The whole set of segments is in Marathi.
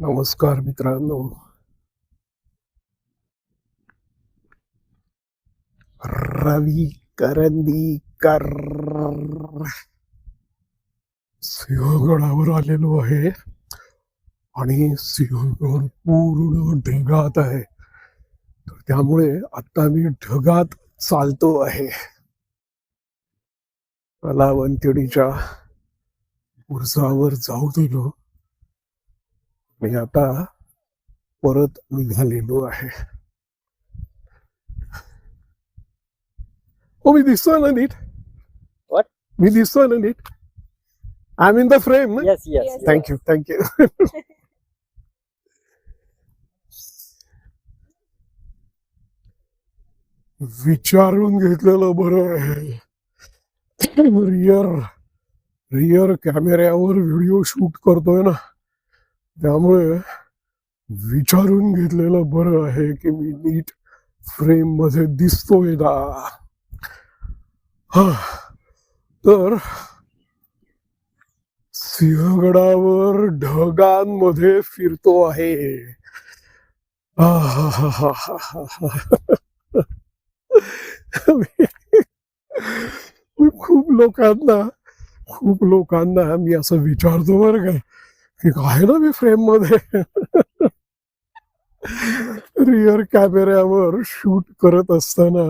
नमस्कार मित्रांनो. रवी करंदीकर. सिंहगडावर आलेलो आहे. आणि सिंहगड पूर्ण ढगात आहे. तर त्यामुळे आता मी ढगात चालतो आहे. कलावंतीच्या उर्जावर जाऊ दिलो. मी आता परत निघालेलो आहे हो मी दिसतोय ना नीट What? मी दिसतोय ना नीट I am in the frame Yes, yes. Yes. Thank you thank you विचारून घेतलेलं बरं आहे रिअर रिअर कॅमेऱ्यावर व्हिडिओ शूट करतोय ना त्यामुळे विचारून घेतलेलं बरं आहे की मी नीट फ्रेम मध्ये दिसतोय ना. हा. तर सिंहगडावर ढगांमध्ये फिरतो आहे. खूप लोकांना खूप लोकांना मी असं विचारतो बरं की. आहे ना मी फ्रेममध्ये रिअर कॅमेऱ्यावर शूट करत असताना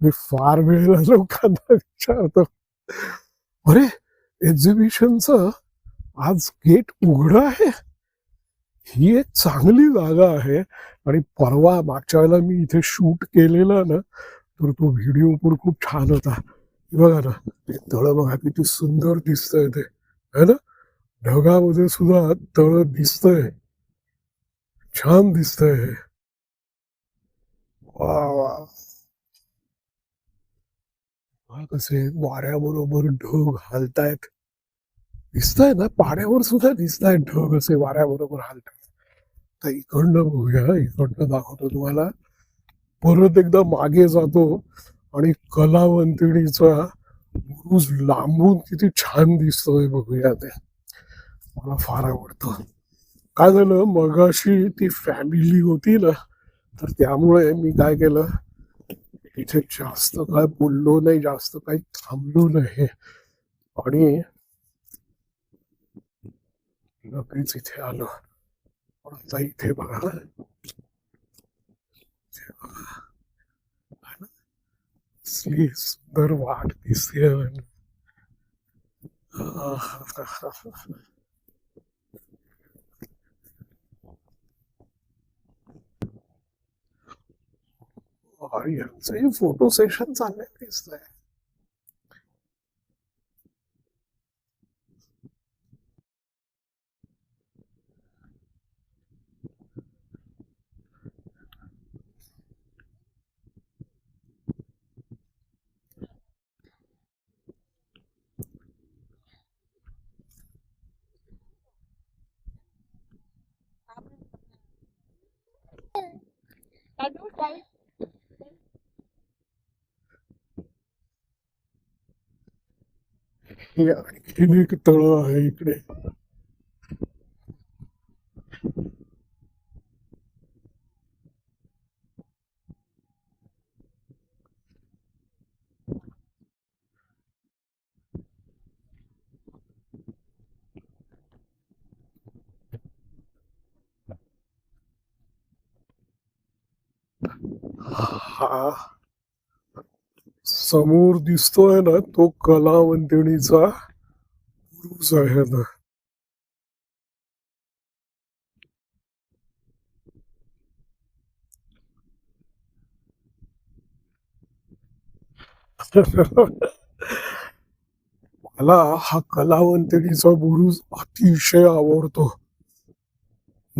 मी फार वेळेला लोकांना विचारतो अरे एक्झिबिशनचं आज गेट उघड आहे? ही एक चांगली जागा आहे आणि परवा मागच्या वेळेला मी इथे शूट केलेला ना तर तो व्हिडिओ पण खूप छान होता. बघा ना ते तळ बघा किती सुंदर दिसतंय ते. है ना? ढगामध्ये सुद्धा तळ दिसतंय. छान दिसतंय वा वा. कसे वाऱ्याबरोबर ढग हालतायत. दिसताय ना पाण्यावर सुद्धा दिसतायत ढग असे वाऱ्याबरोबर हालतायत. तर इकडनं बघूया इकडनं दाखवतो तुम्हाला. परत एकदा मागे जातो आणि कलावंतिणीचा बुरुज लांबून किती छान दिसतोय बघूया ते. मला फार आवडतं. काय झालं? मगाशी ती फॅमिली होती ना तर त्यामुळे मी काय केलं? इथे जास्त काय बोललो नाही जास्त काही थांबलो नाही. आणि लगेच इथे आलो. पण आता इथे बघा. सुंदर वाट दिस इथे बघा. है ना? कसली सुंदर वाट दिसते यांचं फोटो सेशन चाललंय दिसतंय हे आणखीन एक तळ आहे इकडे हा समोर दिसतोय ना तो कलावंतिणीचा पुरुष आहे ना. मला हा कलावंतिणीचा बुरुज अतिशय आवडतो.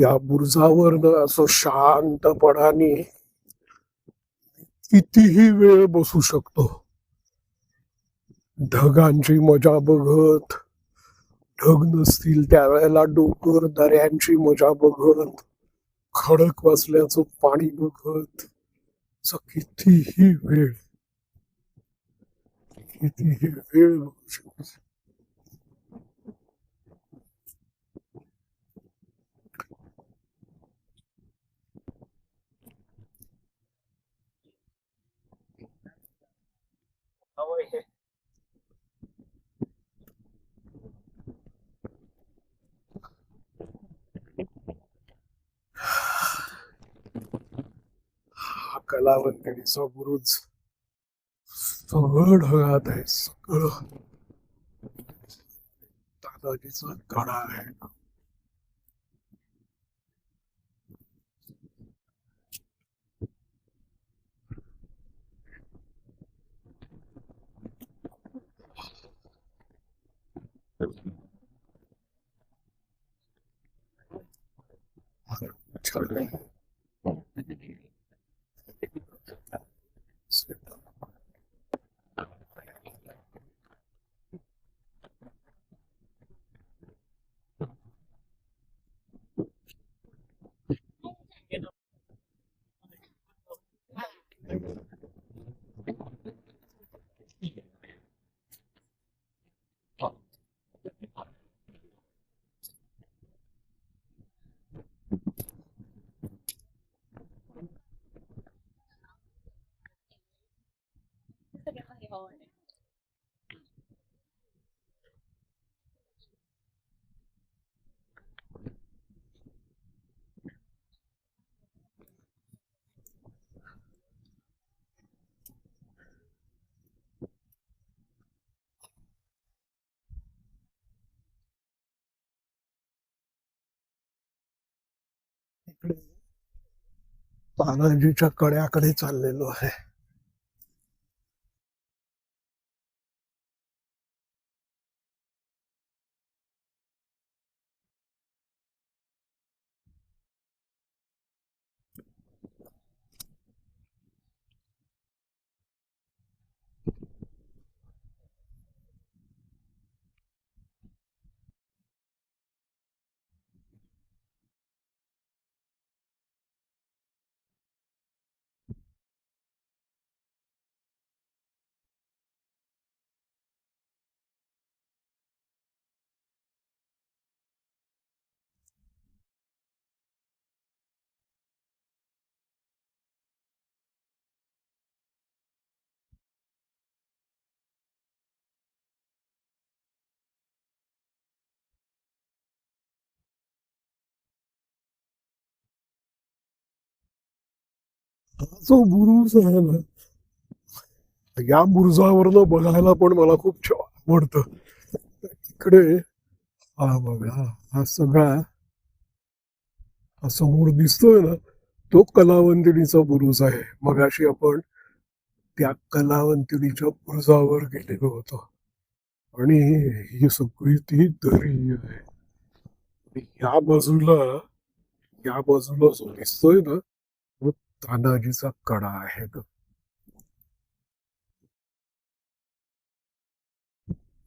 या बुरुजावर असं शांतपणाने कितीही वेळ बसू शकतो. ढगांची मजा बघत. ढग नसतील त्यावेळेला डोंगर दऱ्यांची मजा बघत. खडक वाचल्याचं पाणी बघत. कितीही वेळ कितीही वेळ बघू शकतो. कलावंतिणीचा बुरुज सगळं ढगात आहे सगळं दादाजीचा कडा आहे छान तानाजीच्या कड्याकडे चाललेलो आहे. हा जो बुरुज आहे ना या बुरुजावरनं बघायला पण मला खूप छान आवडतं. इकडे हा बघा हा सगळा हा समोर दिसतोय ना तो कलावंतिणीचा बुरुज आहे. मगाशी आपण त्या कलावंतिणीच्या बुरुजावर गेलेलो होतो. आणि ही सगळी ती दरी आहे. या बाजूला या बाजूला जो दिसतोय ना तानाजीचा कडा है तो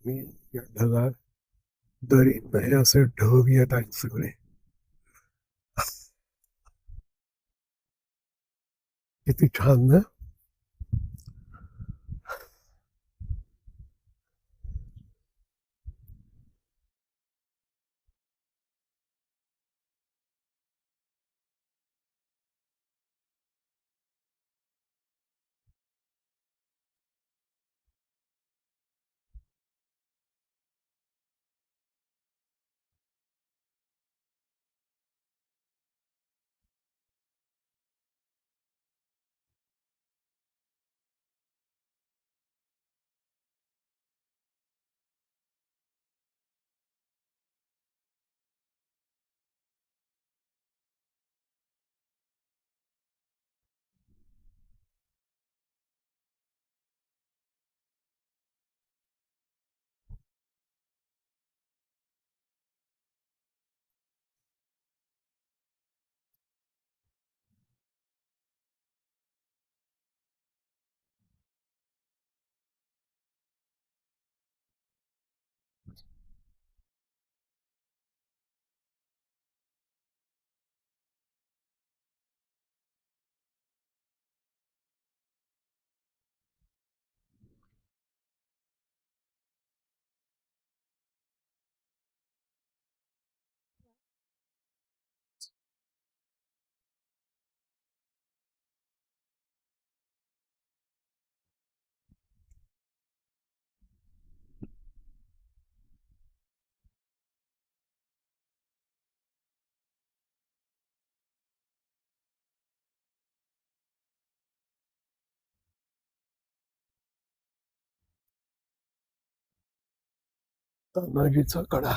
मी या ढगात दरीत नाही असे ढग ना? तानाजीचा कडा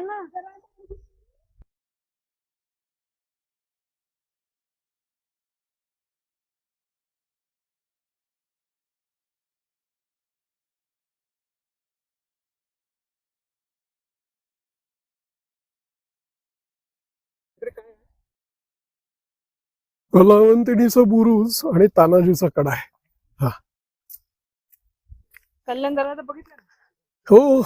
ना? कलावंतिनीचा बुरुज आणि तानाजीचा कडा आहे कल्याण दरवाजा बघितला हो.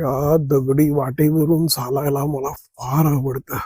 या दगडी वाटेवरून चालायला मला फार आवडतं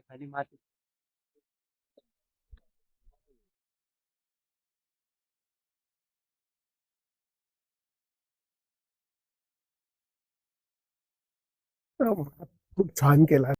खाली माती. खूप छान केला.